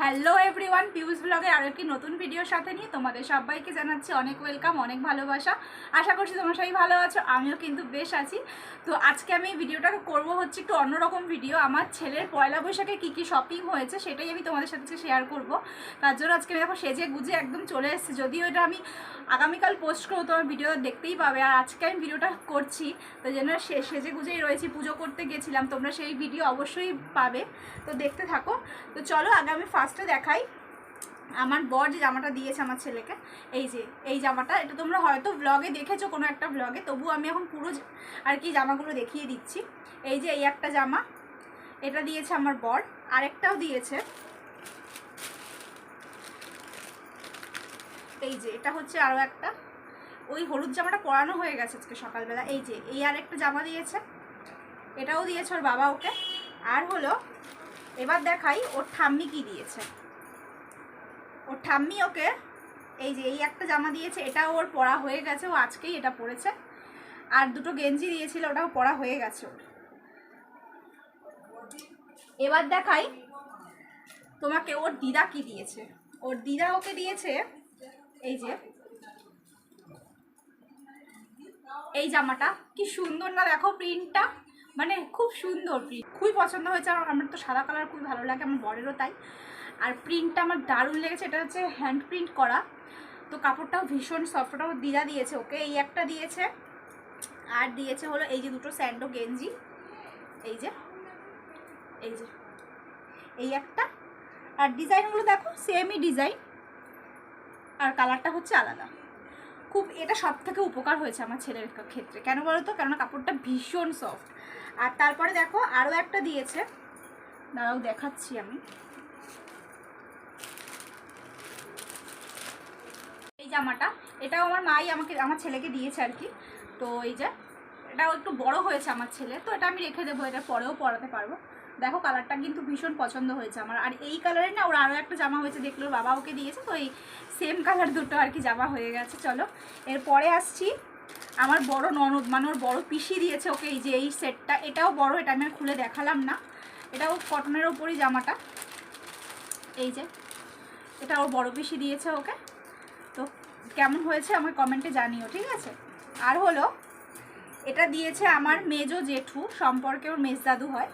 Hello everyone পিউস ব্লগের আরও একটি নতুন ভিডিওর সাথে নিয়ে তোমাদের সবাইকে জানাচ্ছি অনেক ওয়েলকাম অনেক ভালোবাসা। আশা করছি তোমরা সবাই ভালো আছো, আমিও কিন্তু বেশ আছি। তো আজকে আমি ভিডিওটা করব হচ্ছে একটু অন্যরকম ভিডিও আমার ছেলের পয়লা বৈশাখে কী কী শপিং হয়েছে সেটাই আমি তোমাদের সাথে শেয়ার করব। তার জন্য আজকে আমি দেখো সেজে গুজে একদম চলে এসেছি, যদিও এটা আমি আগামীকাল পোস্ট করব, তোমার ভিডিও দেখতেই পাবে। আর আজকে আমি ভিডিওটা করছি, তো যেন সেজে গুজেই রয়েছি, পুজো করতে গেছিলাম, তোমরা সেই ভিডিও অবশ্যই পাবে। তো দেখতে থাকো। তো চলো আগামী আমি ফার্স্টে দেখাই। আমার বর যে জামাটা দিয়েছে আমার ছেলেকে, এই যে, এই জামাটা, এটা তোমরা হয়তো ব্লগে দেখেছ কোনো একটা ব্লগে তবু আমি এখন পুরো আর কি জামাগুলো দেখিয়ে দিচ্ছি। এই যে এই একটা জামা, এটা দিয়েছে আমার বর, আরেকটাও দিয়েছে। এই যে, এটা হচ্ছে আরও একটা। ওই হলুদ জামাটা পরানো হয়ে গেছে আজকে সকালবেলা। এই যে, এই আর একটা জামা দিয়েছে। এটাও দিয়েছে ওর বাবা ওকে। আর হলো এবার দেখাই ওর ঠাম্মি কি দিয়েছে। ওর ঠাম্মি ওকে এই যে, এই একটা জামা দিয়েছে এটাও ওর পরা হয়ে গেছে, ও আজকেই এটা পরেছে। আর দুটো গেঞ্জি দিয়েছিল, ওটাও পরা হয়ে গেছে ওর। এবার দেখাই তোমাকে ওর দিদা কি দিয়েছে। ওর দিদা ওকে দিয়েছে এই যে, এই জামাটা। কি সুন্দর না, দেখো প্রিন্টটা মানে খুব সুন্দর প্রিন্ট খুবই পছন্দ হয়েছে আর আমার তো সাদা কালার খুবই ভালো লাগে, আমার বরেরও তাই। আর প্রিন্টটা আমার দারুণ লেগেছে, এটা হচ্ছে হ্যান্ড প্রিন্ট করা। তো কাপড়টাও ভীষণ সফট ওটাও দিদা দিয়েছে, ওকে এই একটা দিয়েছে। আর দিয়েছে হলো এই যে দুটো স্যান্ডো গেঞ্জি, এই যে এই যে, এই একটা। আর ডিজাইনগুলো দেখো সেমই ডিজাইন আর কালারটা হচ্ছে আলাদা। খুব এটা সব থেকে উপকার হয়েছে আমার ছেলের ক্ষেত্রে। কেন বলো তো কেননা কাপড়টা ভীষণ সফট আর তারপরে দেখো আরও একটা দিয়েছে। দাঁড়াও, দেখাচ্ছি আমি। এই জামাটা, এটাও আমার মাই আমাকে, আমার ছেলেকে দিয়েছে আর কি। তো এই যে, এটাও একটু বড় হয়েছে আমার ছেলে তো এটা আমি রেখে দেবো এটা পরেও পরাতে পারব। দেখো কালারটা কিন্তু ভীষণ পছন্দ হয়েছে আমার। আর এই কালারের না ওর আরও একটা জামা হয়েছে, দেখল বাবা ওকে দিয়েছে, তো এই সেম কালার দুটো আর কি জামা হয়ে গেছে, চলো। এরপরে আসছি, আমার বড় ননদ মানে ওর বড় পিসি দিয়েছে ওকে এই যে এই সেটটা এটাও বড়, এটা আমি খুলে দেখালাম না। এটাও কটনের ওপরই জামাটা। এই যে, এটা ওর বড় পিসি দিয়েছে ওকে। তো কেমন হয়েছে আমার কমেন্টে জানিও, ঠিক আছে? আর হলো, এটা দিয়েছে আমার মেজো জেঠু, সম্পর্কে ওর মেজ দাদু হয়।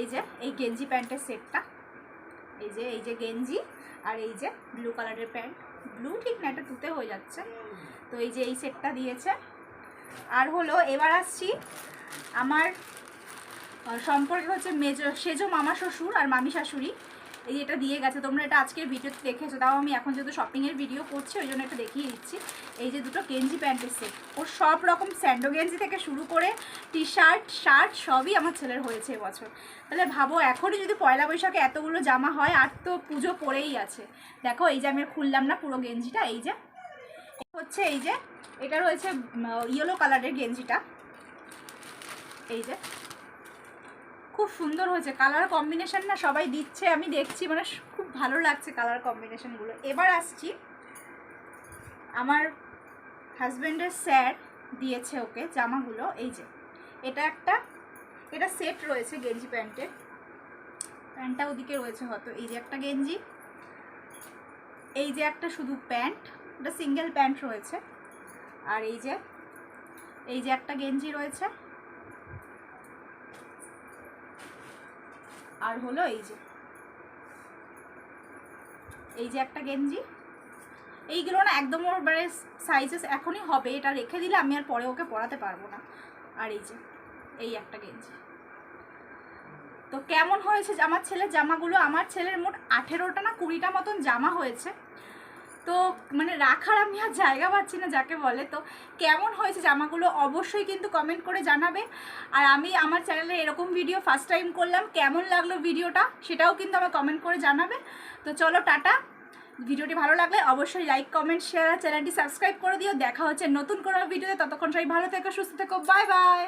এই যে, এই গেঞ্জি প্যান্টের সেটটা। এই যে এই যে গেঞ্জি আর এই যে ব্লু কালারের প্যান্ট। ব্লু ঠিক না, এটা তুতে হয়ে যাচ্ছে। তো এই যে এই সেটটা দিয়েছে। আর হলো, এবার আসছি আমার সম্পর্কে হচ্ছে মেজ, সেজো মামা শ্বশুর আর মামি শাশুড়ি। এই এটা দিয়ে গেছে, তোমরা এটা আজকের ভিডিওতে দেখেছ। তাও আমি এখন যেহেতু শপিংয়ের ভিডিও করছি, ওই জন্য এটা দেখিয়ে দিচ্ছি। এই যে দুটো গেঞ্জি প্যান্টের সেট ওর সব রকম স্যান্ডো গেঞ্জি থেকে শুরু করে টি শার্ট শার্ট সবই আমার ছেলের হয়েছে এবছর তাহলে ভাবো, এখনই যদি পয়লা বৈশাখে এতগুলো জামা হয়, আর তো পুজো পড়েই আছে। দেখো, এই যে আমি খুললাম না পুরো গেঞ্জিটা, এই যে। হচ্ছে এই যে, এটা রয়েছে ইয়েলো কালারের গেঞ্জিটা। এই যে। খুব সুন্দর হয়েছে। কালার কম্বিনেশন না সবাই দিচ্ছে, আমি দেখছি মানে খুব ভালো লাগছে কালার কম্বিনেশনগুলো এবার আসছি। আমার হাজব্যান্ডের স্যার দিয়েছে ওকে জামাগুলো, এই যে। এটা একটা, এটা সেট রয়েছে গেঞ্জি প্যান্টের। প্যান্টটা ওদিকে রয়েছে হয়তো। এই যে একটা গেঞ্জি, এই যে একটা শুধু প্যান্ট এটা সিঙ্গেল প্যান্ট রয়েছে। আর এই যে এই যে একটা গেঞ্জি রয়েছে। আর হলো এই যে। এই যে একটা গেঞ্জি। এইগুলো না একদম ওর মানে সাইজেস এখনই হবে, এটা রেখে দিলে আমি আর পরে ওকে পড়াতে পারব না। আর এই যে, এই একটা গেঞ্জি। তো কেমন হয়েছে আমার ছেলের জামাগুলো? আমার ছেলের মোট আঠেরোটা না কুড়িটা মতন জামা হয়েছে। তো মানে রাখার আমি আর জায়গা পাচ্ছি না যাকে বলে। তো কেমন হয়েছে জামাগুলো অবশ্যই কিন্তু কমেন্ট করে জানাবে। আর আমি আমার চ্যানেলে এরকম ভিডিও ফার্স্ট টাইম করলাম, কেমন লাগল ভিডিওটা সেটাও কিন্তু আমার কমেন্ট করে জানাবে। তো চলো টাটা। ভিডিওটি ভালো লাগলে অবশ্যই লাইক কমেন্ট শেয়ার চ্যানেলটি সাবস্ক্রাইব করে দিও। দেখা হচ্ছে নতুন কোনো ভিডিওতে ততক্ষণ সবাই ভালো থেকো, সুস্থ থেকো। Bye bye